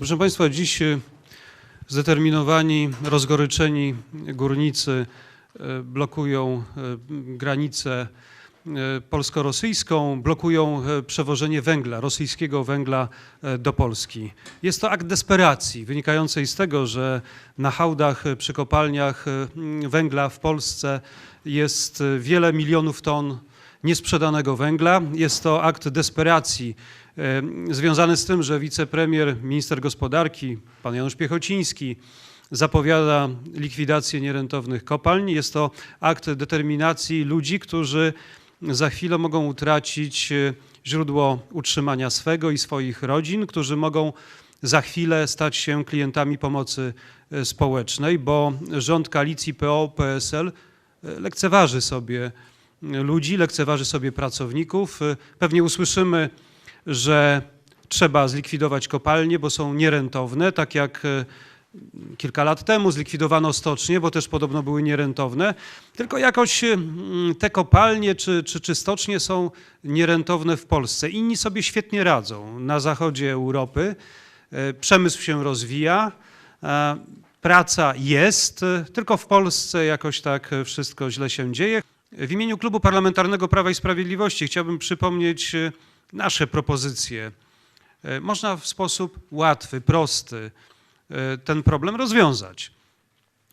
Proszę Państwa, dziś e, zdeterminowani, rozgoryczeni górnicy e, blokują e, granicę polsko-rosyjską, blokują przewożenie węgla, rosyjskiego węgla do Polski. Jest to akt desperacji wynikającej z tego, że na hałdach przy kopalniach węgla w Polsce jest wiele milionów ton niesprzedanego węgla. Jest to akt desperacji związany z tym, że wicepremier, minister gospodarki, pan Janusz Piechociński zapowiada likwidację nierentownych kopalń. Jest to akt determinacji ludzi, którzy za chwilę mogą utracić e, źródło utrzymania swego i swoich rodzin, którzy mogą za chwilę stać się klientami pomocy e, społecznej, bo rząd koalicji PO-PSL e, lekceważy sobie ludzi, lekceważy sobie pracowników. Pewnie usłyszymy, że trzeba zlikwidować kopalnie, bo są nierentowne, tak jak e, kilka lat temu zlikwidowano stocznie, bo też podobno były nierentowne. Tylko jakoś mm, te kopalnie czy, czy, czy stocznie są nierentowne w Polsce. Inni sobie świetnie radzą na zachodzie Europy. E, Przemysł się rozwija. e, Praca jest, e, tylko w Polsce jakoś tak e, wszystko źle się dzieje. W imieniu Klubu Parlamentarnego Prawa i Sprawiedliwości chciałbym przypomnieć e, nasze propozycje. E, Można w sposób łatwy, prosty e, ten problem rozwiązać.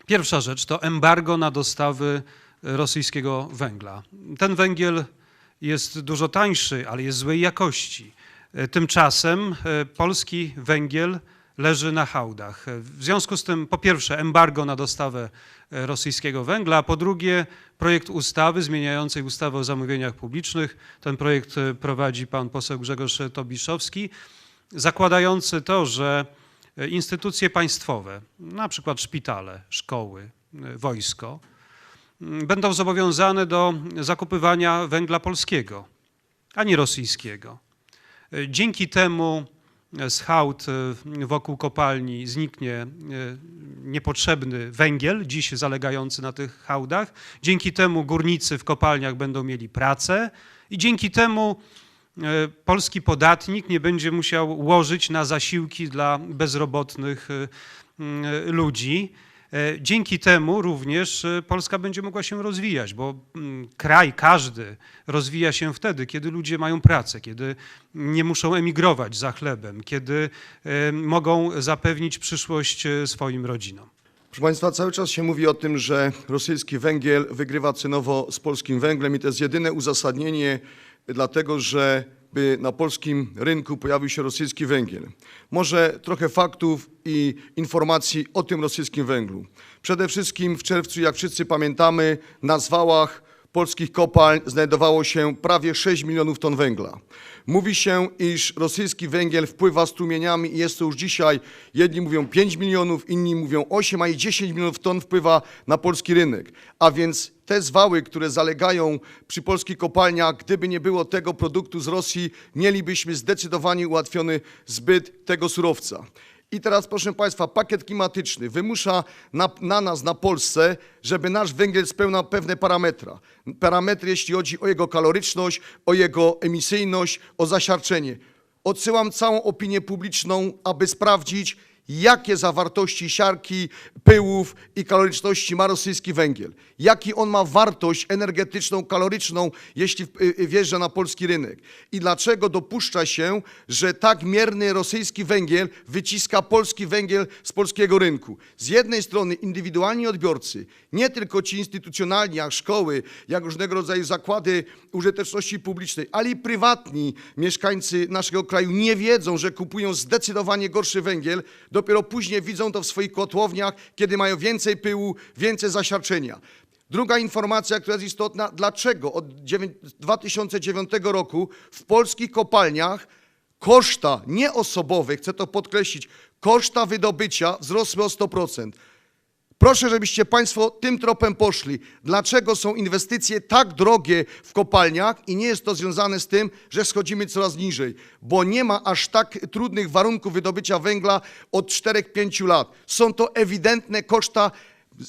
Pierwsza rzecz to embargo na dostawy rosyjskiego węgla. Ten węgiel jest dużo tańszy, ale jest złej jakości. E, Tymczasem polski węgiel leży na hałdach. W związku z tym, po pierwsze, embargo na dostawę e, rosyjskiego węgla, a po drugie, projekt ustawy zmieniającej ustawę o zamówieniach publicznych. Ten projekt e, prowadzi pan poseł Grzegorz Tobiszowski, zakładający to, że e, instytucje państwowe, na przykład szpitale, szkoły, wojsko, będą zobowiązane do zakupywania węgla polskiego, a nie rosyjskiego. Dzięki temu z hałd e, wokół kopalni zniknie e, niepotrzebny węgiel, dziś zalegający na tych hałdach. Dzięki temu górnicy w kopalniach będą mieli pracę i dzięki temu e, polski podatnik nie będzie musiał łożyć na zasiłki dla bezrobotnych ludzi. E, Dzięki temu również e, Polska będzie mogła się rozwijać, bo mm, kraj każdy rozwija się wtedy, kiedy ludzie mają pracę, kiedy nie muszą emigrować za chlebem, kiedy e, mogą zapewnić przyszłość swoim rodzinom. Proszę Państwa, cały czas się mówi o tym, że rosyjski węgiel wygrywa cenowo z polskim węglem i to jest jedyne uzasadnienie dlatego, że by na polskim rynku pojawił się rosyjski węgiel. Może trochę faktów i informacji o tym rosyjskim węglu. Przede wszystkim w czerwcu, jak wszyscy pamiętamy, na zwałach polskich kopalń znajdowało się prawie 6 milionów ton węgla. Mówi się, iż rosyjski węgiel wpływa strumieniami i jest to już dzisiaj, jedni mówią 5 milionów, inni mówią 8, a i 10 milionów ton wpływa na polski rynek. A więc te zwały, które zalegają przy polskich kopalniach, gdyby nie było tego produktu z Rosji, mielibyśmy zdecydowanie ułatwiony zbyt tego surowca. I teraz, proszę Państwa, pakiet klimatyczny wymusza na, na nas, na Polsce, żeby nasz węgiel spełniał pewne parametra. Parametry, jeśli chodzi o jego kaloryczność, o jego emisyjność, o zasiarczenie. Odsyłam całą opinię publiczną, aby sprawdzić, jakie zawartości siarki, pyłów i kaloryczności ma rosyjski węgiel. Jaki on ma wartość energetyczną, kaloryczną, jeśli y, y, wjeżdża na polski rynek. I dlaczego dopuszcza się, że tak mierny rosyjski węgiel wyciska polski węgiel z polskiego rynku. Z jednej strony indywidualni odbiorcy, nie tylko ci instytucjonalni, jak szkoły, jak różnego rodzaju zakłady użyteczności publicznej, ale i prywatni mieszkańcy naszego kraju nie wiedzą, że kupują zdecydowanie gorszy węgiel, dopiero później widzą to w swoich kotłowniach, kiedy mają więcej pyłu, więcej zasiarczenia. Druga informacja, która jest istotna, dlaczego od dziewię- 2009 roku w polskich kopalniach koszta nieosobowe, chcę to podkreślić, koszta wydobycia wzrosły o 100%. Proszę, żebyście Państwo tym tropem poszli. Dlaczego są inwestycje tak drogie w kopalniach i nie jest to związane z tym, że schodzimy coraz niżej? Bo nie ma aż tak trudnych warunków wydobycia węgla od 4-5 lat. Są to ewidentne koszta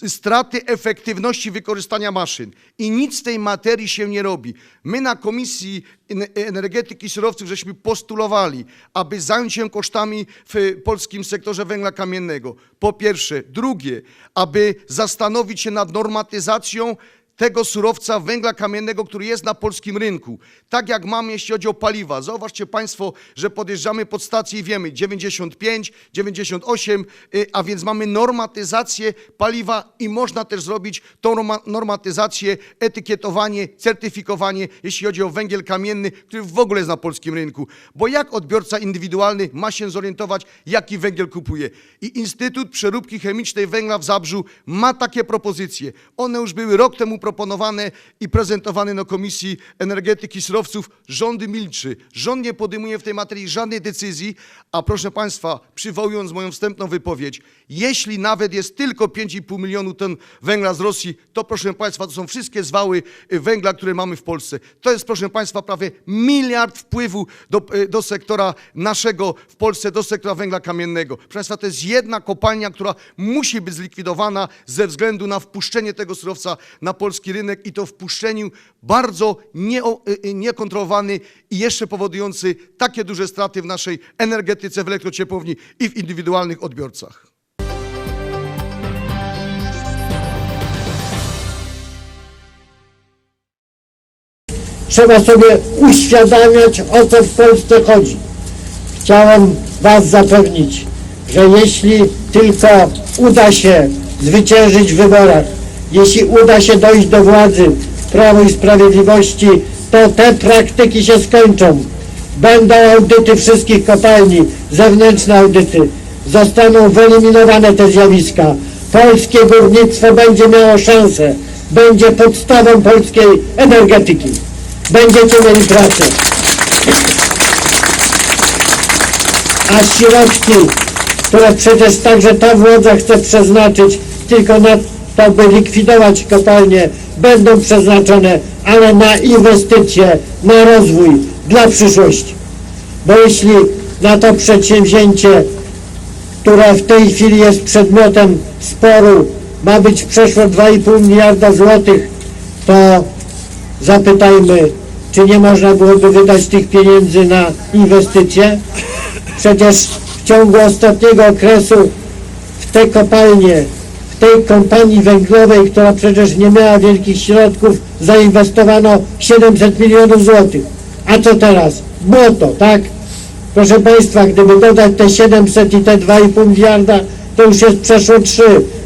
straty efektywności wykorzystania maszyn i nic z tej materii się nie robi. My na Komisji Ener- Energetyki i Surowców żeśmy postulowali, aby zająć się kosztami w polskim sektorze węgla kamiennego. Po pierwsze. Drugie, aby zastanowić się nad normatyzacją tego surowca węgla kamiennego, który jest na polskim rynku. Tak jak mamy, jeśli chodzi o paliwa. Zauważcie Państwo, że podjeżdżamy pod stację i wiemy 95, 98, y, a więc mamy normatyzację paliwa i można też zrobić tą norma- normatyzację, etykietowanie, certyfikowanie, jeśli chodzi o węgiel kamienny, który w ogóle jest na polskim rynku. Bo jak odbiorca indywidualny ma się zorientować, jaki węgiel kupuje? I Instytut Przeróbki Chemicznej Węgla w Zabrzu ma takie propozycje. One już były rok temu proponowane i prezentowane na Komisji Energetyki Surowców. Rząd milczy. Rząd nie podejmuje w tej materii żadnej decyzji, a proszę Państwa, przywołując moją wstępną wypowiedź, jeśli nawet jest tylko 5,5 milionu ton węgla z Rosji, to proszę Państwa, to są wszystkie zwały y, węgla, które mamy w Polsce. To jest, proszę Państwa, prawie miliard wpływu do, y, do sektora naszego w Polsce, do sektora węgla kamiennego. Proszę Państwa, to jest jedna kopalnia, która musi być zlikwidowana ze względu na wpuszczenie tego surowca na polski rynek i to wpuszczeniu bardzo nie, niekontrolowany i jeszcze powodujący takie duże straty w naszej energetyce, w elektrociepłowni i w indywidualnych odbiorcach. Trzeba sobie uświadamiać, o co w Polsce chodzi. Chciałem Was zapewnić, że jeśli tylko uda się zwyciężyć w wyborach, jeśli uda się dojść do władzy Prawo i Sprawiedliwości, to te praktyki się skończą. Będą audyty wszystkich kopalni, zewnętrzne audyty. Zostaną wyeliminowane te zjawiska. Polskie górnictwo będzie miało szansę. Będzie podstawą polskiej energetyki. Będziecie mieli pracę. A środki, które przecież także ta władza chce przeznaczyć tylko na to, by likwidować kopalnie, będą przeznaczone, ale na inwestycje, na rozwój dla przyszłości. Bo jeśli na to przedsięwzięcie, które w tej chwili jest przedmiotem sporu, ma być przeszło 2,5 miliarda złotych, to zapytajmy, czy nie można byłoby wydać tych pieniędzy na inwestycje? Przecież w ciągu ostatniego okresu w te kopalnie, tej kompanii węglowej, która przecież nie miała wielkich środków, zainwestowano 700 milionów złotych. A co teraz? Błoto, tak? Proszę Państwa, gdyby dodać te 700 i te 2,5 miliarda, to już jest przeszło 3,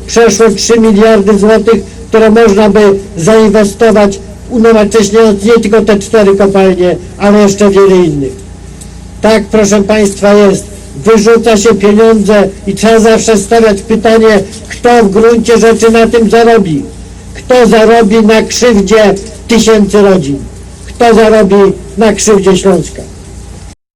przeszło 3 miliardy złotych, które można by zainwestować unowocześniając nie tylko te cztery kopalnie, ale jeszcze wiele innych. Tak, proszę Państwa, jest. Wyrzuca się pieniądze i trzeba zawsze stawiać pytanie, kto w gruncie rzeczy na tym zarobi. Kto zarobi na krzywdzie tysięcy rodzin? Kto zarobi na krzywdzie Śląska?